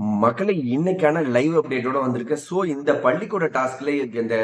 மக்களை இன்னைக்கான லைவ் அப்டேட்டோட வந்திருக்கு. ஸோ இந்த பள்ளிக்கூட டாஸ்க்ல இந்த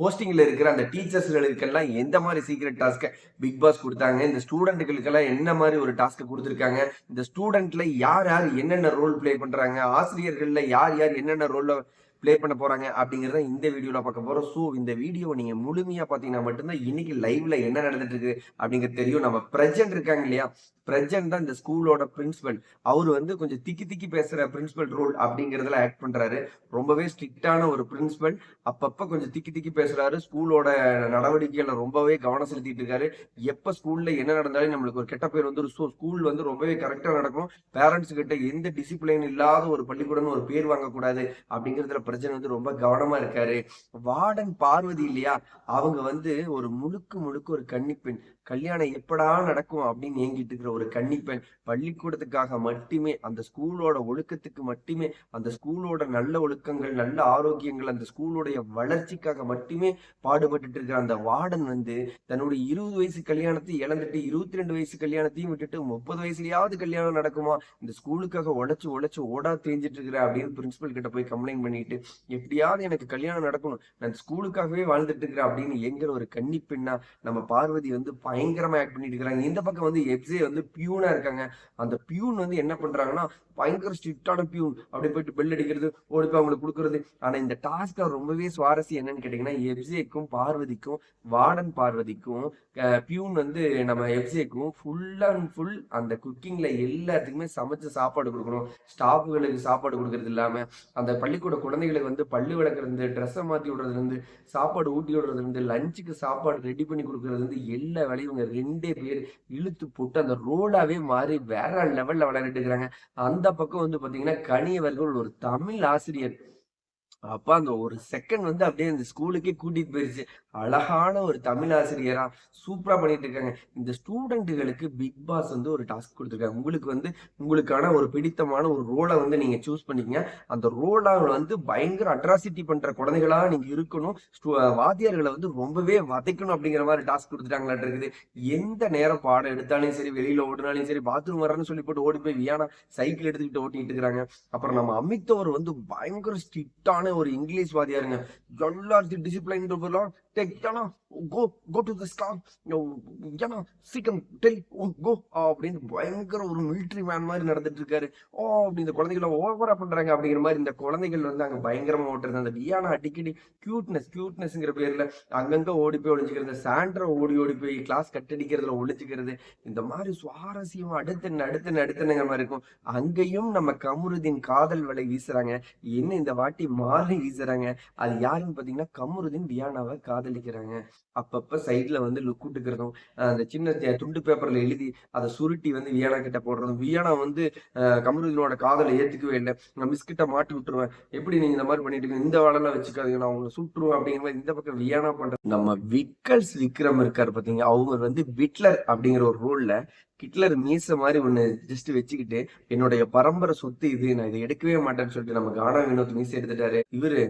போஸ்டிங்ல இருக்கிற அந்த டீச்சர்ஸ்களுக்கெல்லாம் எந்த மாதிரி சீக்ரெட் டாஸ்க்கை பிக் பாஸ் கொடுத்தாங்க? இந்த ஸ்டூடெண்ட்டுகளுக்கெல்லாம் என்ன மாதிரி ஒரு டாஸ்க்கை கொடுத்துருக்காங்க? இந்த ஸ்டூடெண்ட்ல யார் யார் என்னென்ன ரோல் ப்ளே பண்றாங்க? ஆசிரியர்கள்ல யார் யார் என்னென்ன ரோல்ல ப்ளே பண்ண போறாங்க அப்படிங்கறத இந்த வீடியோல பார்க்க போறோம். ஸோ இந்த வீடியோ நீங்க முழுமையா பாத்தீங்கன்னா மட்டும்தான் இன்னைக்கு லைவ்ல என்ன நடந்துட்டு இருக்கு அப்படிங்கிறது தெரியும். நம்ம பிரஜன்ட் இருக்காங்க இல்லையா? பிரஜன் தான் இந்த ஸ்கூலோட பிரின்சிபல் அவர் வந்து கொஞ்சம் திக்கி திக்கி பேசுற பிரின்சிபல் ரோல் அப்படிங்கறதுல ஆக்ட் பண்றாரு. ரொம்பவே ஸ்ட்ரிக்டான ஒரு பிரின்சிபல் அப்பப்ப கொஞ்சம் திக்கி திக்கி பேசுறாரு. ஸ்கூலோட நடவடிக்கைகளை ரொம்பவே கவனம் செலுத்திட்டு இருக்காரு. எப்ப ஸ்கூல்ல என்ன நடந்தாலும் நம்மளுக்கு ஒரு கெட்ட பேர் வந்துடும் ஸோ ஸ்கூல் வந்து ரொம்பவே கரெக்டா நடக்கும். பேரண்ட்ஸ் கிட்ட எந்த டிசிப்ளின் இல்லாத ஒரு பள்ளிக்கூடம்னு ஒரு பேர் வாங்கக்கூடாது அப்படிங்கிறதுல பிரச்சனை வந்து ரொம்ப கவனமா இருக்காரு. வார்டன் பார்வதி இல்லையா? அவங்க வந்து ஒரு முழுக்க முழுக்க ஒரு கன்னிப்பெண். கல்யாணம் எப்படா நடக்கும் அப்படின்னு ஏங்கிட்டு இருக்கிற ஒரு கன்னிப்பெண் பள்ளிக்கூடத்துக்காக மட்டுமே அந்த ஸ்கூலோட ஒழுக்கத்துக்கு மட்டுமே அந்த ஸ்கூலோட நல்ல ஒழுக்கங்கள் நல்ல ஆரோக்கியங்கள் அந்த ஸ்கூலோடைய வளர்ச்சிக்காக மட்டுமே பாடுபட்டு இருக்கிற அந்த வார்டன் வந்து தன்னுடைய இருபது வயசு கல்யாணத்தை இழந்துட்டு இருபத்தி ரெண்டு வயசு கல்யாணத்தையும் விட்டுட்டு முப்பது வயசுலயாவது கல்யாணம் நடக்குமா? இந்த ஸ்கூலுக்காக உழைச்சு உழைச்சு ஓடா தேஞ்சிட்டு இருக்கிற அப்படின்னு பிரின்சிபல் கிட்ட போய் கம்ப்ளைண்ட் பண்ணிட்டு எப்படியாவது எனக்கு கல்யாணம் நடக்கணும் நான் ஸ்கூலுக்காகவே வாழ்ந்துட்டு இருக்கிறேன் அப்படின்னு எங்கிற ஒரு கன்னி பெண்ணா நம்ம பார்வதி வந்து பயங்கரமா ஆக்ட் பண்ணிட்டு இருக்காங்க. இந்த பக்கம் வந்து எப்ஸே வந்து பியூனா இருக்காங்க. அந்த பியூன் வந்து என்ன பண்றாங்கன்னா பயங்கர ஸ்ட்ரிக்டான பியூன் அப்படி போயிட்டு பெல் அடிக்கிறது ஓடி போய் அவங்களுக்கு கொடுக்கறது. ஆனா இந்த டாஸ்க்ல ரொம்பவே சுவாரஸ்யம் என்னன்னு கேட்டீங்கன்னா எப்சேக்கும் பார்வதிக்கும் வார்டன் பார்வதிக்கும் பியூன் வந்து நம்ம எப்சேக்கும் ஃபுல் அண்ட் ஃபுல் அந்த குக்கிங்ல எல்லாத்துக்குமே சமைச்சு சாப்பாடு கொடுக்கணும். ஸ்டாஃபுகளுக்கு சாப்பாடு கொடுக்கறது இல்லாம அந்த பள்ளிக்கூட குழந்தைகளுக்கு வந்து பள்ளி விளக்குறது ட்ரெஸ்ஸை மாத்தி விடுறதுல இருந்து சாப்பாடு ஊட்டி விடுறதுல இருந்து லஞ்சுக்கு சாப்பாடு ரெடி பண்ணி கொடுக்கறது இருந்து எல்லா வேலையும் இவங்க ரெண்டே பேர் இழுத்து போட்டு அந்த ரோலாவே மாறி வேற லெவல்ல விளையாடிட்டு இருக்கிறாங்க. அந்த பக்கம் வந்து பாத்தீங்கன்னா கனியவர்கள் ஒரு தமிழ் ஆசிரியர். அப்ப அந்த ஒரு செகண்ட் வந்து அப்படியே இந்த ஸ்கூலுக்கே கூட்டிட்டு போயிருச்சு. அழகான ஒரு தமிழ் ஆசிரியரா சூப்பரா பண்ணிட்டு இருக்காங்க. இந்த ஸ்டூடெண்ட்டுகளுக்கு பிக் பாஸ் வந்து ஒரு டாஸ்க் கொடுத்துருக்காங்க. உங்களுக்கு வந்து உங்களுக்கான ஒரு பிடித்தமான ஒரு ரோலை வந்து நீங்க சூஸ் பண்ணிக்கங்க. அந்த ரோலை வந்து பயங்கர அட்ராசிட்டி பண்ற குழந்தைகளா நீங்க இருக்கணும். வாத்தியார்களை வந்து ரொம்பவே வதைக்கணும் அப்படிங்கிற மாதிரி டாஸ்க் கொடுத்துட்டாங்களாட்டு இருக்குது. எந்த நேரம் பாடம் எடுத்தாலும் சரி வெளியில ஓடினாலும் சரி பாத்ரூம் வரணும்னு சொல்லி போட்டு ஓடி போய் வியானா சைக்கிள் எடுத்துக்கிட்டு ஓட்டிட்டு இருக்கிறாங்க. அப்புறம் நம்ம அமித்தவர் வந்து பயங்கர ஸ்ட்ரிக்டான ஒரு இங்கிலீஷ் வாதியாருங்க எல்லாத்தையும் discipline take go go to the stop ஏன்னா சீக்கிரம் டெல் கோ அப்படின்னு பயங்கர ஒரு மிலிட்ரி மேன் மாதிரி நடந்துட்டு இருக்காரு ஓ அப்படி இந்த குழந்தைகளை ஓவரா பண்றாங்க அப்படிங்கிற மாதிரி இந்த குழந்தைகள் வந்து அங்க பயங்கரமா ஓட்டுறது. அந்த வியானா அடிக்கடி கியூட்னஸ் கியூட்னஸ்ங்கிற பேர்ல அங்கங்க ஓடி போய் ஒழிஞ்சுக்கிறது சாண்ட்ரா ஓடி ஓடி போய் கிளாஸ் கட்டடிக்கிறதுல ஒழிச்சுக்கிறது இந்த மாதிரி சுவாரஸ்யமா அடுத்து அடுத்து அடுத்துங்கிற மாதிரி இருக்கும். அங்கேயும் நம்ம கமருதீன் காதல் வலை வீசுறாங்க. என்ன இந்த வாட்டி மாறி வீசுறாங்க. அது யாருன்னு பாத்தீங்கன்னா கமருதீன் வியானாவை காதலிக்கிறாங்க. அப்பப்ப சைட்ல வந்து லுக் விட்டுக்கிறதும் அந்த சின்ன துண்டு பேப்பர்ல எழுதி அதை சுருட்டி வந்து வியானா கிட்ட போடுறதும் வியானா வந்து கமருதீனோட காதலை ஏத்துக்கவே இல்லை. நான் மிஸ்கிட்ட மாட்டி விட்டுருவேன். எப்படி நீங்க இந்த மாதிரி பண்ணிட்டு இந்த வேலைலாம் வச்சுக்காதீங்க. நான் உங்களை சுட்டுருவேன் அப்படிங்கிற மாதிரி இந்த பக்கம் வியானா பண்றது நம்ம விக்கல்ஸ் விக்ரம் இருக்காரு பாத்தீங்க அவங்க வந்து விட்லர் அப்படிங்கிற ஒரு ரோல்ல ஹிட்லர் மீச மாதிரி ஒண்ணு ஜஸ்ட் வச்சுக்கிட்டு என்னுடைய பரம்பரை சொத்து இது நான் இதை எடுக்கவே மாட்டேன்னு சொல்லிட்டு நம்ம கானா வினோத் மீச எடுத்துட்டாரு. இவரு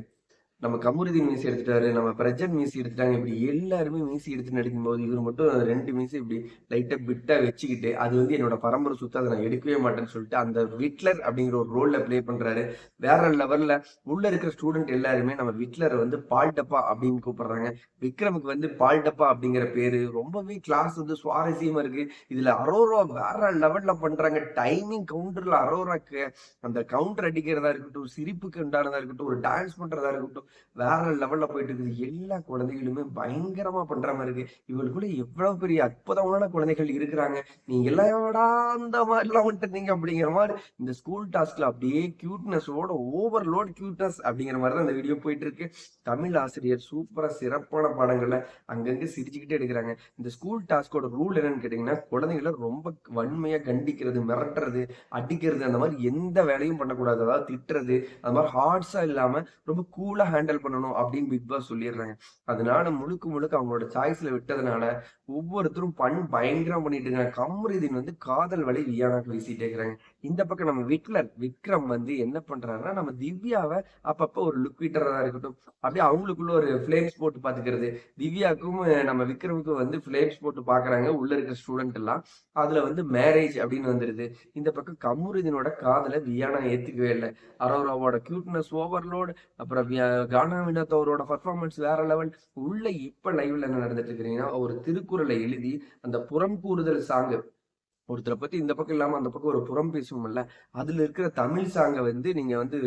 நம்ம கமருதீன் மீசி எடுத்துட்டாரு நம்ம பிரஜன் மீசி எடுத்துட்டாங்க இப்படி எல்லாருமே மீசி எடுத்து நடிக்கும் போது இவர் மட்டும் ரெண்டு மீசி இப்படி லைட்டா பிட்டா வச்சுக்கிட்டு அது வந்து என்னோட பரம்பரை சுத்த அதை நான் எடுக்கவே மாட்டேன்னு சொல்லிட்டு அந்த விட்லர் அப்படிங்கிற ஒரு ரோல்ல ப்ளே பண்றாரு. வேற லெவல்ல உள்ள இருக்கிற ஸ்டூடெண்ட் எல்லாருமே நம்ம விட்லரை வந்து பால் டப்பா அப்படின்னு கூப்பிடுறாங்க. விக்ரமுக்கு வந்து பால் டப்பா அப்படிங்கிற பேரு ரொம்பவே கிளாஸ் வந்து சுவாரஸ்யமா இருக்கு. இதுல அரோரா வேற லெவல்ல பண்றாங்க. டைமிங் கவுண்டர்ல அரோராக்கு அந்த கவுண்டர் அடிக்கிறதா இருக்கட்டும் சிரிப்புக்கு உண்டானதா இருக்கட்டும் ஒரு டான்ஸ் பண்றதா இருக்கட்டும் வேற லெவல்ல போயிட்டு இருக்குது எல்லா குழந்தைகளுமே பயங்கரமா பண்ற மாதிரி இருக்கு. இவங்களுக்குள்ள எவ்வளவு பெரிய அற்புதமான குழந்தைகள் இருக்கிறாங்க. நீங்க எல்லாடா அந்த மாதிரி எல்லாம் வந்துட்டீங்க அப்படிங்கிற மாதிரி இந்த ஸ்கூல் டாஸ்க்ல அப்படியே கியூட்னஸோட ஓவர்லோட் கியூட்னஸ் அப்படிங்கிற மாதிரி தான் இந்த வீடியோ போயிட்டு இருக்கு தமிழ் ஆசிரியர் சூப்பரா சிறப்பான பாடங்களை அங்கங்க சிரிச்சுக்கிட்டே எடுக்கிறாங்க இந்த ஸ்கூல் டாஸ்கோட ரூல் என்னன்னு கேட்டீங்கன்னா குழந்தைகளை ரொம்ப வன்மையா கண்டிக்கிறது மிரட்டுறது அடிக்கிறது அந்த மாதிரி எந்த வேலையும் பண்ணக்கூடாது. அதாவது திட்டுறது அந்த மாதிரி ஹார்ட்ஸா இல்லாம ரொம்ப கூலா ஹேண்டில் பண்ணணும் அப்படின்னு பிக் பாஸ் சொல்லிடுறாங்க. அதனால முழுக்க முழுக்க அவங்களோட சாய்ஸ்ல விட்டதுனால ஒவ்வொருத்தரும் பண் பயங்கரம் பண்ணிட்டு இருக்காங்க. கமருதீன் வந்து காதல் வலை வியானாக்கு வீசிட்டே இருக்கிறாங்க. இந்த பக்கம் நம்ம விக்லர் விக்ரம் வந்து என்ன பண்றாருன்னா நம்ம திவ்யாவை அப்பப்போ ஒரு லுக் விட்டுறதா இருக்கட்டும். அப்படியே அவங்களுக்குள்ள ஒரு ஃபிளேம்ஸ் போட்டு பாத்துக்கிறது திவ்யாவுக்கும் நம்ம விக்ரமுக்கும் வந்து ஃபிளேம்ஸ் போட்டு பாக்குறாங்க உள்ள இருக்கிற ஸ்டூடெண்ட் எல்லாம். அதுல வந்து மேரேஜ் அப்படின்னு வந்துருது. இந்த பக்கம் கமுருதினோட காதல வியானா ஏத்துக்கவே இல்லை. அரோராவோட கியூட்னஸ் ஓவர்லோட் அப்புறம் கானா வினோத்தவரோட பர்ஃபார்மன்ஸ் வேற லெவல் உள்ள இப்ப லைவ்ல என்ன நடந்துட்டு இருக்கிறீங்கன்னா ஒரு திருக்குறளை எழுதி அந்த புறம் கூறுதல் சாங்கு ஒருத்தரை பத்தி இந்த பக்கம் இல்லாம அந்த பக்கம் ஒரு புறம் பேசுவோம்ல அதுல இருக்கிற தமிழ் சாங்கை வந்து நீங்க வந்து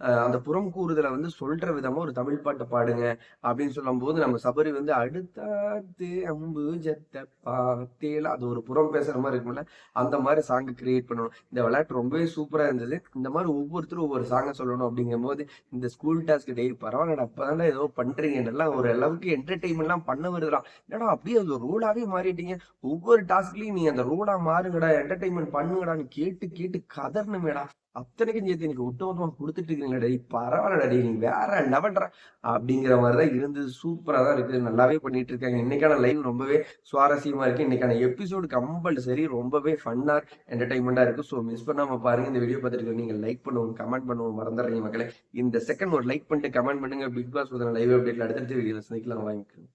அந்த புறம் கூறுதலை வந்து சொல்ற விதமா ஒரு தமிழ் பாட்டை பாடுங்க அப்படின்னு சொல்லும் போது நம்ம சபரி வந்து அடுத்தாத்து அம்பு ஜத்த பாத்தேல அது ஒரு புறம் பேசுற மாதிரி இருக்கும்ல அந்த மாதிரி சாங் கிரியேட் பண்ணணும். இந்த விளையாட்டு ரொம்பவே சூப்பரா இருந்தது. இந்த மாதிரி ஒவ்வொருத்தரும் ஒவ்வொரு சாங்கை சொல்லணும் அப்படிங்கும் போது இந்த ஸ்கூல் டாஸ்க் டே பரவாயில்லடா அப்பதானே ஏதோ பண்றீங்க. நல்லா ஒரு அளவுக்கு என்டர்டைன்மெண்ட்லாம் பண்ண வருதுலாம் என்னடா அப்படியே அது ரூலாவே மாறிட்டீங்க. ஒவ்வொரு டாஸ்க்லயும் நீ அந்த ரூலா மாறுங்கடா என்டர்டைன்மெண்ட் பண்ணுங்கடான்னு கேட்டு கேட்டு கதறணுமேடா. அத்தனைக்கும் சேர்த்து எனக்கு ஒட்டுமொத்தமா கொடுத்துட்டு இருக்கீங்களா டேய் பரவாயில்லடா நீ வேற லெவல்டா அப்படிங்கிற மாதிரி தான் இருந்தது சூப்பரா தான் இருக்கு. நல்லாவே பண்ணிட்டு இருக்காங்க இன்னைக்கான லைவ் ரொம்பவே சுவாரஸ்யமா இருக்கு. இன்னைக்கான எபிசோடு கம்பல்சரி ரொம்பவே ஃபன்னா என்டர்டைன்மெண்டா இருக்கு. ஸோ மிஸ் பண்ணாம பாருங்க. இந்த வீடியோ பார்த்துட்டு நீங்க லைக் பண்ணுவோம் கமெண்ட் பண்ணுவோம் மறந்துடுறீங்க மக்களே. இந்த செகண்ட் ஒரு லைக் பண்ணிட்டு கமெண்ட் பண்ணுங்க. பிக் பாஸ் லைவ் அப்டேட்ல அடுத்தடுத்த வீடியோல சந்திக்கலாம். வாங்கிக்கிறேன்